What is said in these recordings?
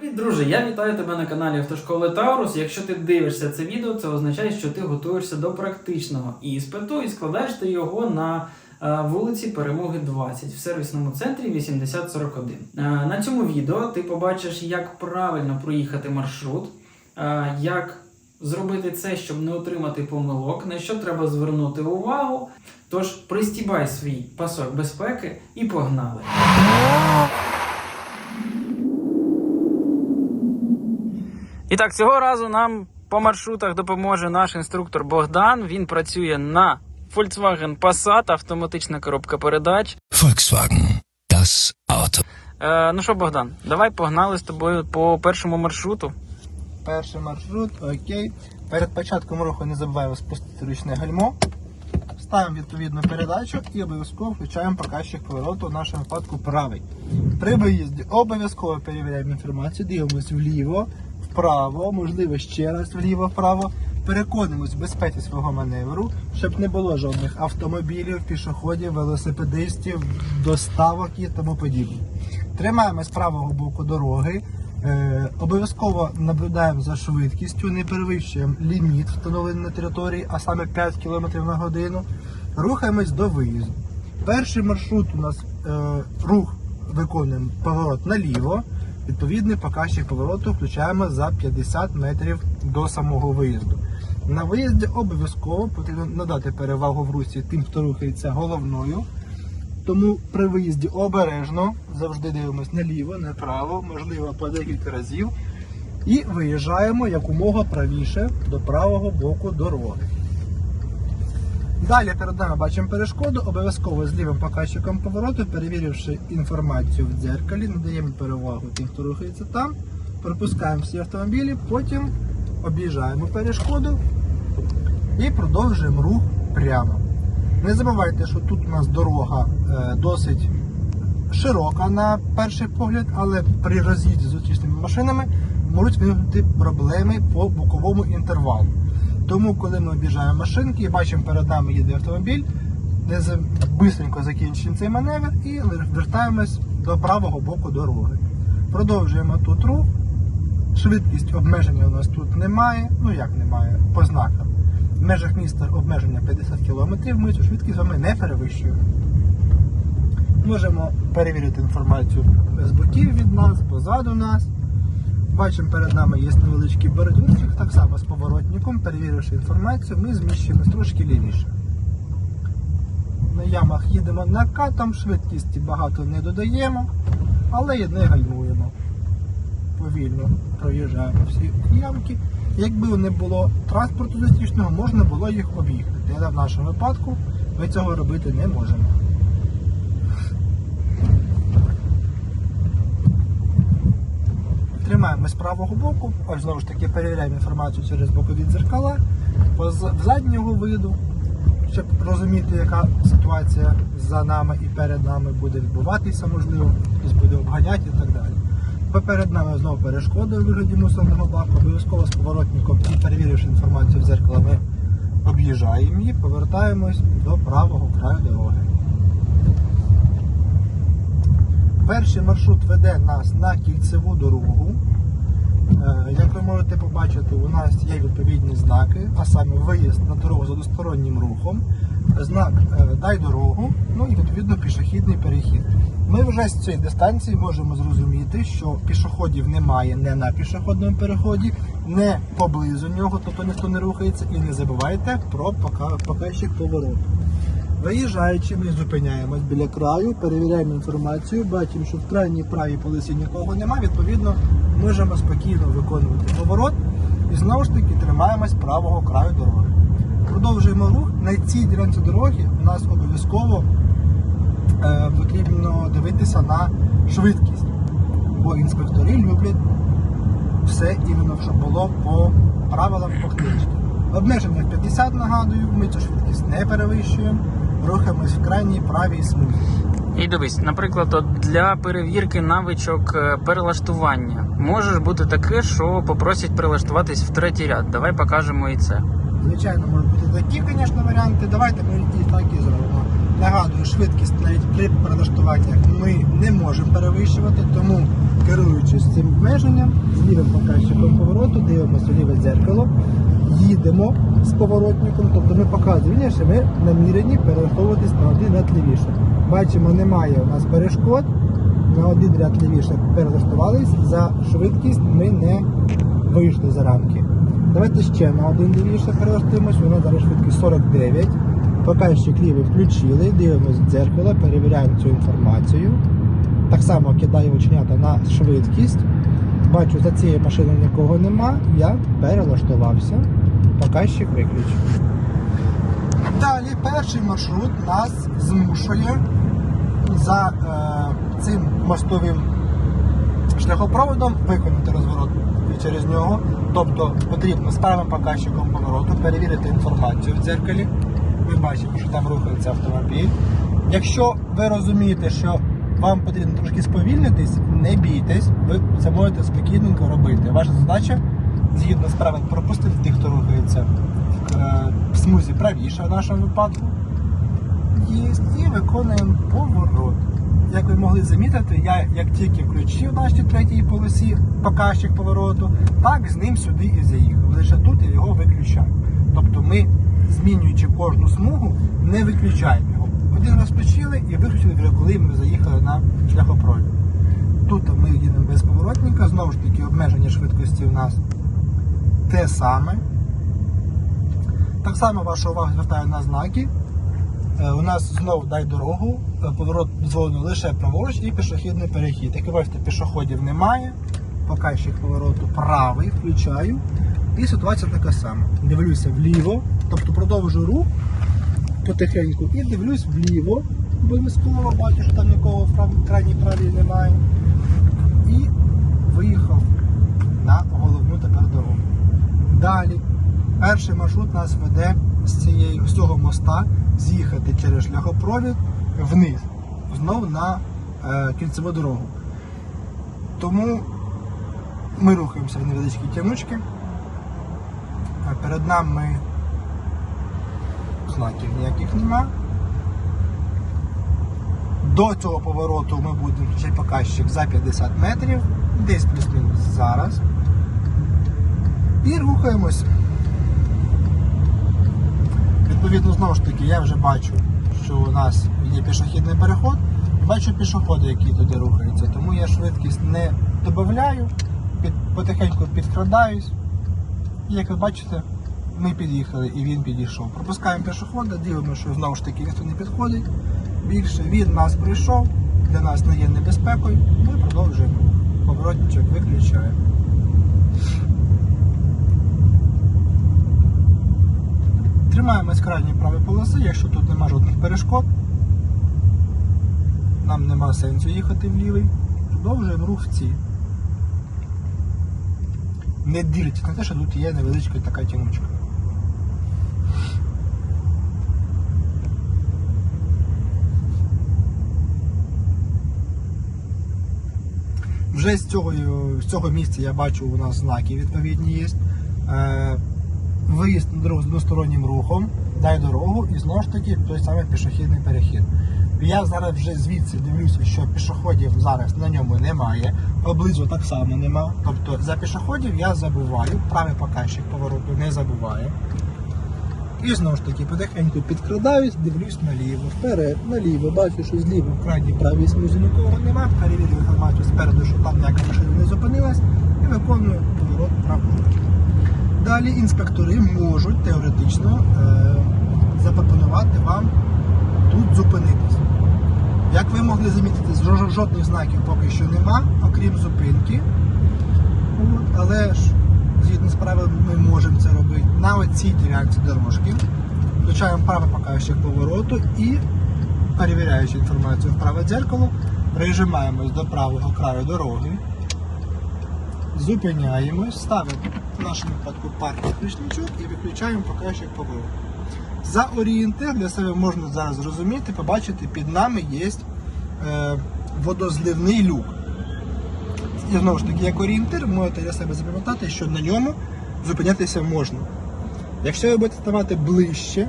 Привіт, друже! Я вітаю тебе на каналі Автошколи Таурус. Якщо ти дивишся це відео, це означає, що ти готуєшся до практичного іспиту і складаєш ти його на е, вулиці Перемоги 20 в сервісному центрі 8041. Е, На цьому відео ти побачиш, як правильно проїхати маршрут, е, як зробити це, щоб не отримати помилок, на що треба звернути увагу. Тож пристібай свій пасок безпеки і погнали! І так, цього разу нам по маршрутах допоможе наш інструктор Богдан. Він працює на Volkswagen Passat, автоматична коробка передач. Volkswagen, das Auto. Е, ну що, Богдан, давай погнали з тобою по першому маршруту. Перший маршрут, окей. Перед початком руху не забуваємо спустити ручне гальмо. Ставимо відповідну передачу і обов'язково включаємо показчик повороту, в нашому випадку правий. При виїзді обов'язково перевіряємо інформацію, дивимося вліво, вправо, можливо ще раз вліво-вправо. Переконуємось в безпеці свого маневру, щоб не було жодних автомобілів, пішоходів, велосипедистів, доставок і тому подібне. Тримаємо з правого боку дороги. Е, обов'язково наблюдаємо за швидкістю, не перевищуємо ліміт, встановлений на території, а саме 5 км на годину. Рухаємось до виїзду. Перший маршрут у нас е, рух виконуємо поворот наліво. Відповідний показчик повороту включаємо за 50 метрів до самого виїзду. На виїзді обов'язково потрібно надати перевагу в русі тим, хто рухається головною. Тому при виїзді обережно завжди дивимося наліво, направо, можливо, по декілька разів. І виїжджаємо якомога правіше до правого боку дороги. Далі перед нами бачимо перешкоду, обов'язково з лівим показчиком повороту, перевіривши інформацію в дзеркалі, надаємо перевагу тим, хто рухається там, пропускаємо всі автомобілі, потім об'їжджаємо перешкоду і продовжуємо рух прямо. Не забувайте, що тут у нас дорога е, досить широка на перший погляд, але при роз'їзді з зустрічними машинами можуть виникнути проблеми по боковому інтервалу. Тому, коли ми об'їжджаємо машинки і бачимо перед нами їде автомобіль, за- бистренько закінчуємо цей маневр і вертаємось до правого боку дороги. Продовжуємо тут рух. Швидкість обмеження у нас тут немає. Ну як немає, по знакам. В межах міста обмеження 50 км, ми цю швидкість з вами не перевищуємо. Можемо перевірити інформацію з боків від нас, позаду нас. Бачимо, перед нами є невеличкий бордюрчик, так само з поворотником, перевіривши інформацію, ми зміщуємось трошки лівіше. На ямах їдемо накатом, швидкісті багато не додаємо, але і не гальмуємо. Повільно проїжджаємо всі ямки. Якби не було транспорту зустрічного, можна було їх об'їхати. Але в нашому випадку ми цього робити не можемо. Тримаємо з правого боку, ось знову ж таки перевіряємо інформацію через бокові дзеркала з заднього виду, щоб розуміти, яка ситуація за нами і перед нами буде відбуватися, можливо, хтось буде обганяти і так далі. Бо перед нами знову перешкода у вигляді мусорного баку, обов'язково з поворотником і перевіривши інформацію в дзеркало, ми об'їжджаємо її, повертаємось до правого краю дороги. Перший маршрут веде нас на кільцеву дорогу. Е, Як ви можете побачити, у нас є відповідні знаки, а саме виїзд на дорогу з одностороннім рухом, знак е, дай дорогу, ну і відповідно пішохідний перехід. Ми вже з цієї дистанції можемо зрозуміти, що пішоходів немає не на пішохідному переході, не поблизу нього, тобто ніхто не рухається. І не забувайте про пока- показчик повороту. Виїжджаючи, ми зупиняємось біля краю, перевіряємо інформацію, бачимо, що в крайній правій полосі нікого немає, відповідно, можемо спокійно виконувати поворот і знову ж таки тримаємось правого краю дороги. Продовжуємо рух. На цій ділянці дороги у нас обов'язково е, потрібно дивитися на швидкість, бо інспектори люблять все іменно, щоб було по правилам по книжці. Обмеження 50 нагадую, ми цю швидкість не перевищуємо, рухаємось в крайній правій смузі. І дивись, наприклад, от для перевірки навичок е, перелаштування може бути таке, що попросять перелаштуватись в третій ряд. Давай покажемо і це. Звичайно, можуть бути такі, звісно, варіанти. Давайте ми і так і зробимо. Нагадую, швидкість навіть при перелаштуваннях ми не можемо перевищувати, тому керуючись цим обмеженням, з лівим показчиком повороту, дивимося ліве дзеркало, їдемо з поворотником, тобто ми показуємо, що ми намірені перераховуватись на один ряд лівіше. Бачимо, немає у нас перешкод, на один ряд лівіше перелаштувались, за швидкість ми не вийшли за рамки. Давайте ще на один лівіше перелаштуємось, нас зараз швидкість 49. Показчик лівий включили, дивимося в дзеркало, перевіряємо цю інформацію. Так само кидаю оченята на швидкість. Бачу, за цією машиною нікого нема, я перелаштувався. Показчик виключив. Далі перший маршрут нас змушує за е, цим мостовим шляхопроводом виконати розворот через нього. Тобто потрібно з правим показчиком повороту перевірити інформацію в дзеркалі. Ми бачимо, що там рухається автомобіль. Якщо ви розумієте, що вам потрібно трошки сповільнитись, не бійтесь, ви це можете спокійненько робити. Ваша задача згідно з правил пропустити тих, хто рухається е, в смузі правіше в нашому випадку. І, і виконуємо поворот. Як ви могли замітити, я як тільки включив нашій третій полосі показчик повороту, так з ним сюди і заїхав. Лише тут я його виключаю. Тобто ми, змінюючи кожну смугу, не виключаємо його. Один раз включили і виключили вже коли ми заїхали на шляхопровід. Тут ми їдемо без поворотника, знову ж таки обмеження швидкості у нас те саме. Так само ваша увага звертаю на знаки. Е, У нас знову дай дорогу, е, поворот дозволено лише праворуч і пішохідний перехід. Як ви бачите, пішоходів немає. Показчик повороту правий, включаю. І ситуація така сама. Дивлюся вліво, тобто продовжую рух потихеньку і дивлюсь вліво. Обов'язково бачу, що там нікого в крайній правій немає. І виїхав на. Далі. Перший маршрут нас веде з, цієї, з цього моста з'їхати через шляхопровід вниз, знову на е, кільцеву дорогу. Тому ми рухаємося в невеличкі тянучки. Перед нами знаків ніяких нема. До цього повороту ми будемо включати показчик за 50 метрів, десь плюс-мінус зараз. І рухаємось. Відповідно, знову ж таки, я вже бачу, що у нас є пішохідний переход, бачу пішоходи, які туди рухаються, тому я швидкість не додаю, під, потихеньку підкрадаюсь. І як ви бачите, ми під'їхали і він підійшов. Пропускаємо пішохода, дивимося, що знову ж таки ніхто не підходить. Більше він нас прийшов, для нас не є небезпекою, ми продовжуємо. Поворотничок виключаємо. Тримаємось крайньої правої полоси, якщо тут нема жодних перешкод. Нам нема сенсу їхати в лівий. Продовжуємо рух в цій. Не дивлячись на те, що тут є невеличка така тянучка. Вже з цього, з цього місця я бачу, у нас знаки відповідні є. Виїзд друг- з одностороннім рухом, дай дорогу і знову ж таки той самий пішохідний перехід. Я зараз вже звідси дивлюся, що пішоходів зараз на ньому немає, поблизу так само нема. Тобто за пішоходів я забуваю, правий показчик повороту не забуває. І знову ж таки потихеньку підкрадаюсь, дивлюсь наліво, вперед, наліво, бачу, що зліва в крайній правій смузі нікого нема, перевірю інформацію спереду, що там ніяка машина не зупинилась, і виконую поворот праворуч. Далі інспектори можуть теоретично е, запропонувати вам тут зупинитись. Як ви могли замітити, жодних знаків поки що нема, окрім зупинки. От, але ж, згідно з правилами, ми можемо це робити на оцій ділянці дорожки. Включаємо правий показчик повороту і, перевіряючи інформацію в праве дзеркало, прижимаємось до правого краю дороги, зупиняємось, ставимо в нашому випадку паркінг ключничок і виключаємо показчик повороту. За орієнтир для себе можна зараз зрозуміти, побачити, під нами є е, водозливний люк. І знову ж таки, як орієнтир, можете для себе запам'ятати, що на ньому зупинятися можна. Якщо ви будете ставати ближче,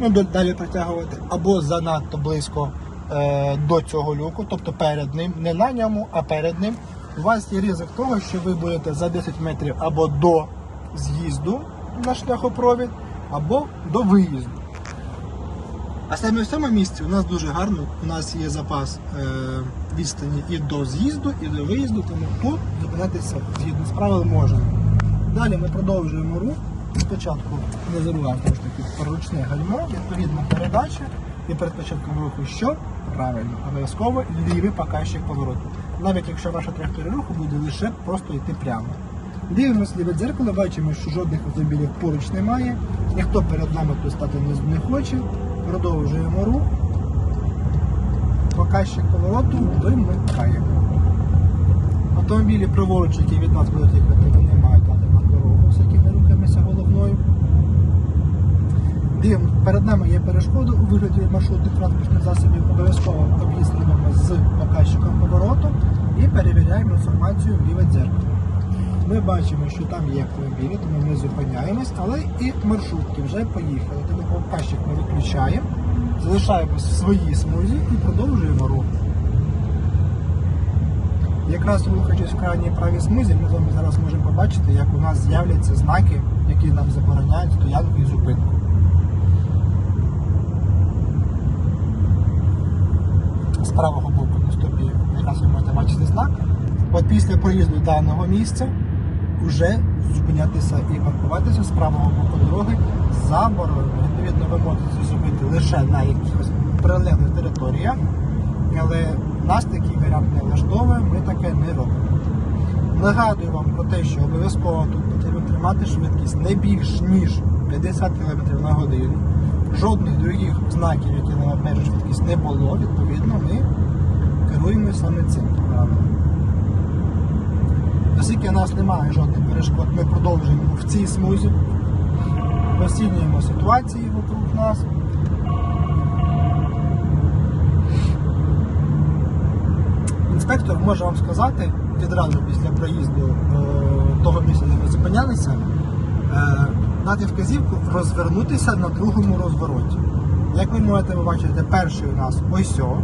ну далі протягувати, або занадто близько е, до цього люку, тобто перед ним, не на ньому, а перед ним, у вас є ризик того, що ви будете за 10 метрів або до з'їзду на шляхопровід, або до виїзду. А саме в цьому місці у нас дуже гарно, у нас є запас е, відстані і до з'їзду, і до виїзду, тому тут зупинятися згідно з правил можна. Далі ми продовжуємо рух. Спочатку не забуваємо про гальмо, відповідно передача. І перед початком руху що? Правильно, обов'язково лівий показчик повороту. Навіть якщо ваша траєкторія руху буде лише просто йти прямо. Дивимося ліве дзеркало, бачимо, що жодних автомобілів поруч немає, ніхто перед нами тут стати не, хоче. Продовжуємо рух. Показчик повороту вимикаємо. Автомобілі праворуч, які від нас будуть їхати, вони мають дати на дорогу, оскільки ми рухаємося головною. Дивимося, перед нами є перешкода у вигляді маршрутних транспортних засобів. Обов'язково об'їздимо з показчиком повороту і перевіряємо інформацію в ліве дзеркало. Ми бачимо, що там є автомобілі, тому ми зупиняємось, але і маршрутки вже поїхали. Тому показчик ми виключаємо, залишаємось в своїй смузі і продовжуємо рух. Якраз рухаючись в крайній правій смузі, ми з вами зараз можемо побачити, як у нас з'являться знаки, які нам забороняють стоянку і зупинку. З правого боку якраз ви можете бачити знак. От після проїзду даного місця вже зупинятися і паркуватися з правого боку дороги заборонено. Відповідно, ви можете зупинити лише на якихось прилеглих територіях, але нас такий варіант не влаштовує, ми таке не робимо. Нагадую вам про те, що обов'язково тут потрібно тримати швидкість не більш ніж 50 км на годину. Жодних других знаків, які нам обмежують швидкість, не було. Відповідно, ми керуємося саме цим правилом. Оскільки у нас немає жодних перешкод, ми продовжуємо в цій смузі, оцінюємо ситуації вокруг нас. Інспектор може вам сказати відразу після проїзду е, того місця, де ми зупинялися, е, дати вказівку розвернутися на другому розвороті. Як ви можете побачити, перший у нас ось о,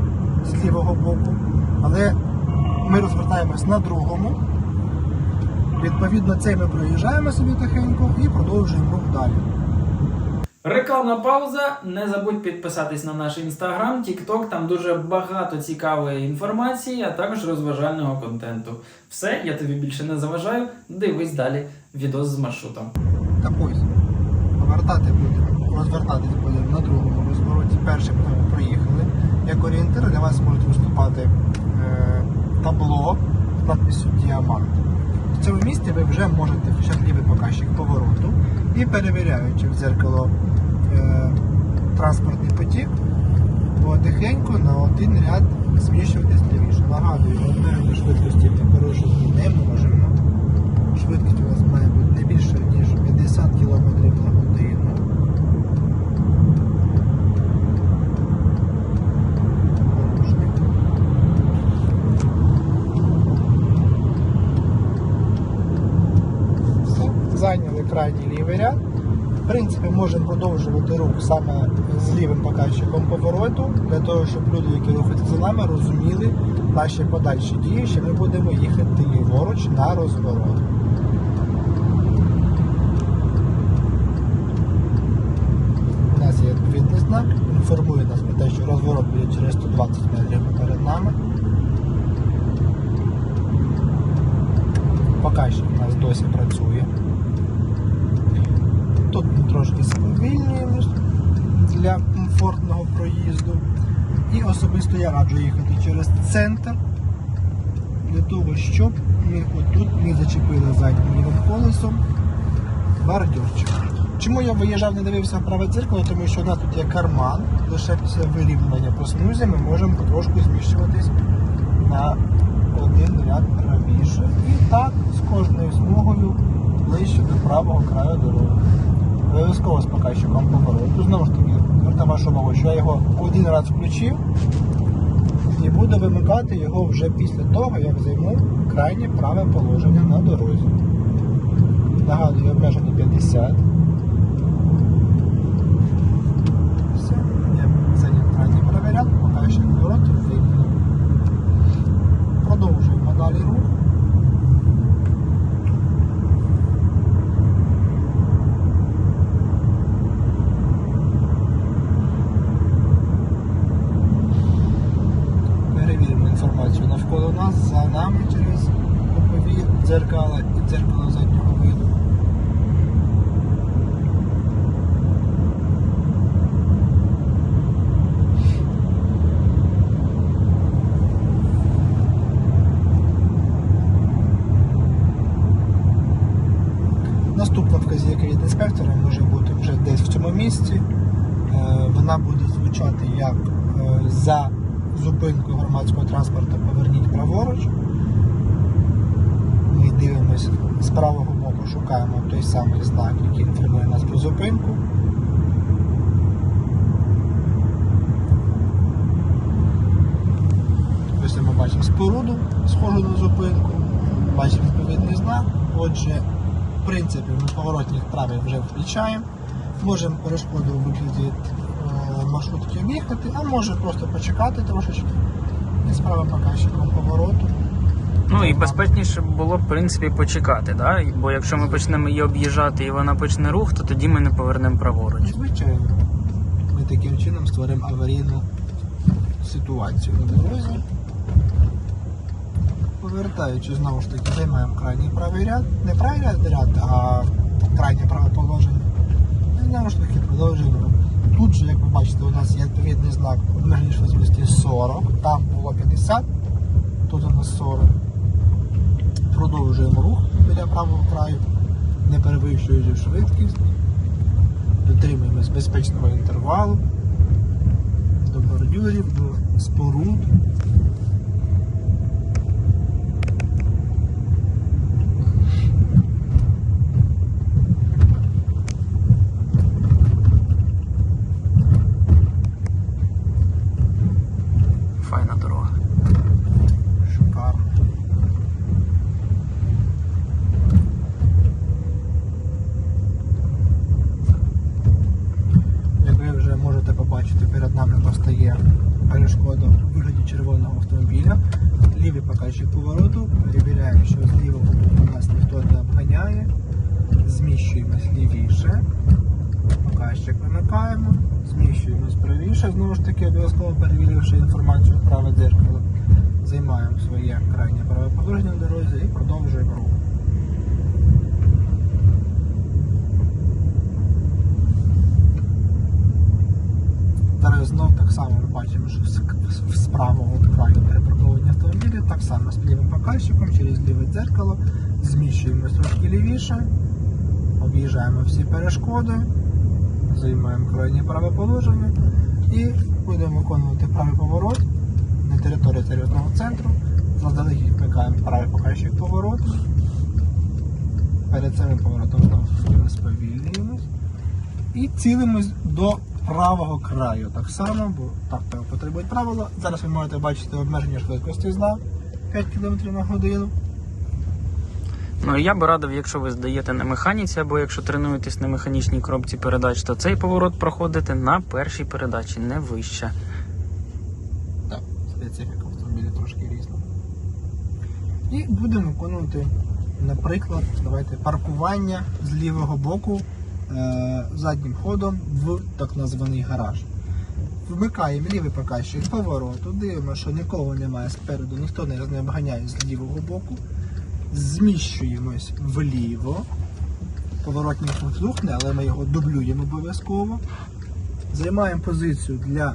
з лівого боку, але ми розвертаємось на другому. Відповідно, цей ми проїжджаємо собі тихенько і продовжуємо рух далі. Рекламна пауза. Не забудь підписатись на наш інстаграм, тікток. Там дуже багато цікавої інформації, а також розважального контенту. Все, я тобі більше не заважаю. Дивись далі відос з маршрутом. Так ось, повертати будемо, розвертатись будемо на другому розвороті. Перший ми проїхали. Як орієнтир для вас можуть виступати е, табло з надписю Діамант. В цьому місці ви вже можете включати лівий показчик повороту і перевіряючи в дзеркало е, транспортний потік, потихеньку на один ряд зміщуватись лівіше. Нагадую, одної швидкості ми порушити не можемо. Швидкість у нас має бути не більше, ніж 50 км на годину. Порушник. Все, зайняли крайній лівий ряд. В принципі, можемо продовжувати рух саме з лівим показчиком повороту, для того, щоб люди, які рухаються за нами, розуміли наші подальші дії, що ми будемо їхати ліворуч на розворот. У нас є відповідний інформує нас про те, що розворот буде через 120 метрів перед нами. Показчик у нас досі працює. Трошки сповільнюємо для комфортного проїзду. І особисто я раджу їхати через центр для того, щоб ми отут не зачепили заднім колесом бордюрчик. Чому я виїжджав, не дивився в праве дзеркало? Тому що у нас тут є карман, лише після вирівняння по смузі ми можемо потрошку зміщуватись на один ряд правіше. І так з кожною смугою ближче до правого краю дороги. Обов'язково з показчиком повороту. Знову ж таки, звертаю вашу увагу, що я його один раз включив і буду вимикати його вже після того, як займу крайнє праве положення на дорозі. Нагадую, обмеження 50. Все, я зайняв крайній правий ряд, показчик повороту вимкнув. Продовжуємо далі рух. дзеркала і дзеркало заднього виду. Наступна вказівка від інспектора може бути вже десь в цьому місці. Е, Вона буде звучати як е, за зупинкою громадського транспорту поверніть праворуч. Ми дивимося з правого боку, шукаємо той самий знак, який інформує нас про зупинку. Ось ми бачимо споруду, схожу на зупинку, бачимо відповідний знак. Отже, принципі, ми поворотник правий вже включаємо. Можемо перешкоду у вигляді е, маршрутки об'їхати, а може просто почекати трошечки і з правим показчиком повороту. Ну і безпечніше було б, в принципі, почекати, да? бо якщо ми почнемо її об'їжджати і вона почне рух, то тоді ми не повернемо праворуч. Звичайно, ми таким чином створимо аварійну ситуацію на дорозі. Повертаючи знову ж таки, займаємо крайній правий ряд, не правий ряд, а крайнє праве положення. І знову ж таки продовжуємо. Тут же, як ви бачите, у нас є відповідний знак обмеження швидкості 40, там було 50, тут у нас 40. Продовжуємо рух біля правого краю, не перевищуючи швидкість дотримуємось безпечного інтервалу до бордюрів, до споруд. Файна дорога. Шикарно. Як ви вже можете побачити, перед нами постає перешкода у вигляді червоного автомобіля. Показчик повороту. Перевіряємо, що з лівого боку нас ніхто не обганяє. Зміщуємось лівіше. Показчик вимикаємо, зміщуємось правіше, знову ж таки, обов'язково перевіривши інформацію в праве дзеркало. Займаємо своє крайнє праве положення на дорозі і продовжуємо рух. Зараз знов так само ми бачимо, що з, правого краю перепарковані автомобілі, так само з лівим показчиком через ліве дзеркало, зміщуємось трошки лівіше, об'їжджаємо всі перешкоди, займаємо крайнє праве положення і будемо виконувати правий поворот на території серйозного центру. Заздалегідь вмикаємо правий показчик повороту. Перед самим поворотом знову сповільнюємось. І цілимось до правого краю. Так само, бо так потребують правила. Зараз ви можете бачити обмеження швидкості знак 5 км на годину. Ну я би радив, якщо ви здаєте на механіці, або якщо тренуєтесь на механічній коробці передач, то цей поворот проходите на першій передачі, не вище. Так, специфіка автомобіля трошки різна. І будемо виконувати, наприклад, давайте паркування з лівого боку заднім ходом в так названий гараж. Вмикаємо лівий показчик повороту, дивимося, що нікого немає спереду, ніхто не обганяє з лівого боку. Зміщуємось вліво. Поворотник рухне, але ми його дублюємо обов'язково. Займаємо позицію для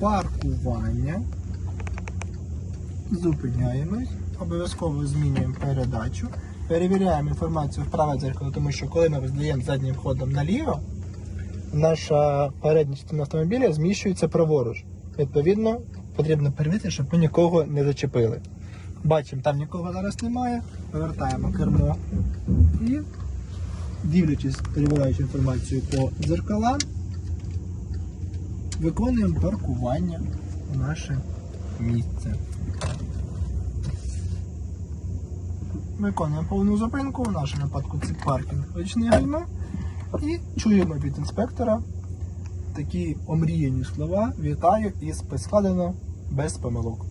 паркування. Зупиняємось, обов'язково змінюємо передачу. Перевіряємо інформацію в праве дзеркало, тому що коли ми здаємо заднім ходом наліво, наша передня частина автомобіля зміщується праворуч. Відповідно, потрібно перевірити, щоб ми нікого не зачепили. Бачимо, там нікого зараз немає. Повертаємо кермо і, дивлячись, перевіряючи інформацію по дзеркалам, виконуємо паркування у наше місце. Виконуємо повну зупинку, в нашому випадку це паркінг річне гальма. І чуємо від інспектора такі омріяні слова. Вітаю із складено без помилок.